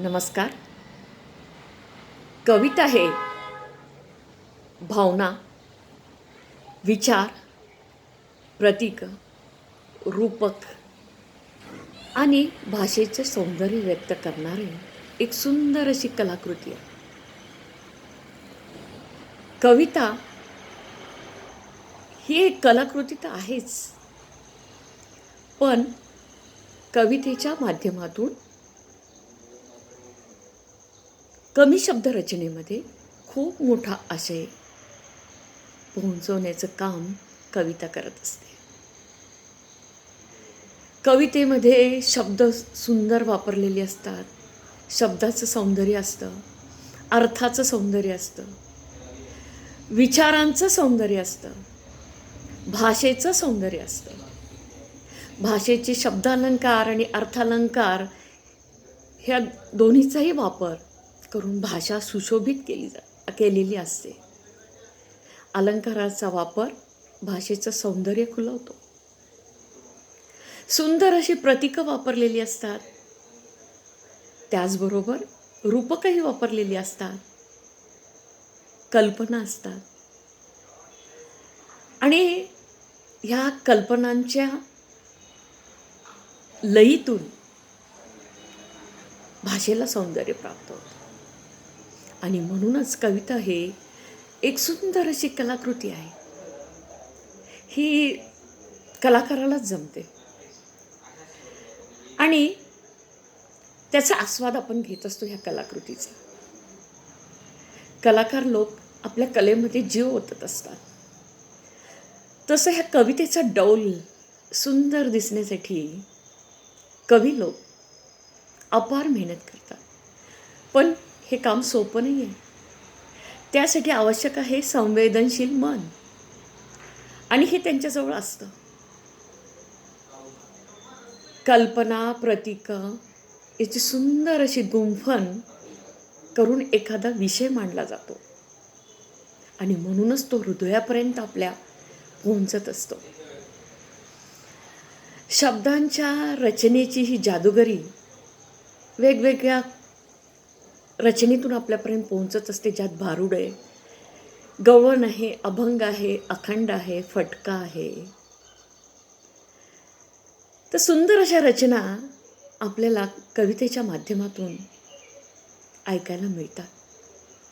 नमस्कार. कविता हे भावना विचार प्रतीक रूपक आणि भाषेचे सौंदर्य व्यक्त करणारे एक सुंदर अशी कलाकृती आहे. कविता ही एक कलाकृती तर आहेच पण कवितेच्या माध्यमातून कमी शब्दरचनेमध्ये खूप मोठा आशय पोहोचवण्याचं काम कविता करत असते. कवितेमध्ये शब्द सुंदर वापरलेले असतात. शब्दाचं सौंदर्य असतं. अर्थाचं सौंदर्य असतं. विचारांचं सौंदर्य असतं. भाषेचं सौंदर्य असतं. भाषेचे शब्दालंकार आणि अर्थालंकार ह्या दोन्हीचाही वापर करून भाषा सुशोभित केली जा केलेली असते. अलंकाराचा वापर भाषेचं सौंदर्य खुलवतो. सुंदर अशी प्रतीकं वापरलेली असतात. त्याचबरोबर रूपकही वापरलेली असतात. कल्पना असतात. आणि ह्या कल्पनांच्या लयीतून भाषेला सौंदर्य प्राप्त होतं. आणि म्हणूनच कविता हे एक सुंदर अशी कलाकृती आहे. ही कलाकारालाच जमते. आणि त्याचा आस्वाद आपण घेत असतो ह्या कलाकृतीचा. कलाकार लोक आपल्या कलेमध्ये जीव ओतत असतात. तसं ह्या कवितेचा डौल सुंदर दिसण्यासाठी कवी लोक अपार मेहनत करतात. पण हे काम सोपं नाही आहे त्यासाठी आवश्यक आहे संवेदनशील मन. आणि हे त्यांच्याजवळ असतं. कल्पना प्रतीक याची सुंदर अशी गुंफण करून एखादा विषय मांडला जातो. आणि म्हणूनच तो हृदयापर्यंत आपल्या पोहोचत असतो. शब्दांच्या रचनेची ही जादूगरी वेगवेगळ्या रचनेतून आपल्यापर्यंत पोहोचत असते ज्यात भारूड आहे. गवळण आहे अभंग आहे अखंड आहे फटका आहे. तर सुंदर अशा रचना आपल्याला कवितेच्या माध्यमातून ऐकायला मिळतात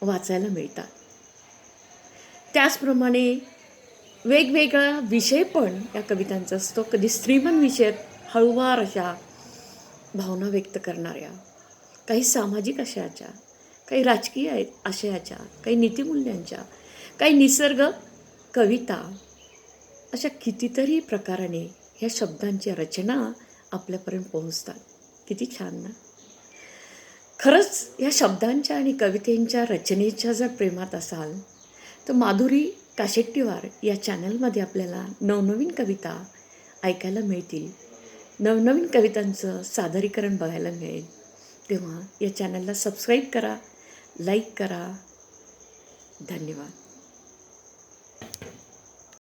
वाचायला मिळतात. त्याचप्रमाणे वेगवेगळा विषय पण या कवितांचा असतो. कधी स्त्रीमन विषयात हळूवार अशा भावना व्यक्त करणाऱ्या. काही सामाजिक आशयाच्या काही राजकीय आशयाच्या काही नीतिमूल्यांच्या काही निसर्ग कविता अशा कितीतरी प्रकाराने ह्या शब्दांच्या रचना आपल्यापर्यंत पोहोचतात. किती छान ना? खरंच या शब्दांच्या आणि कवितेंच्या रचनेच्या जर प्रेमात असाल तर माधुरी काशेट्टीवार या चॅनलमध्ये आपल्याला नवनवीन कविता ऐकायला मिळतील. नवनवीन कवितांचं सादरीकरण बघायला मिळेल. तेव्हा या चॅनलला सबस्क्राईब करा लाईक करा. धन्यवाद.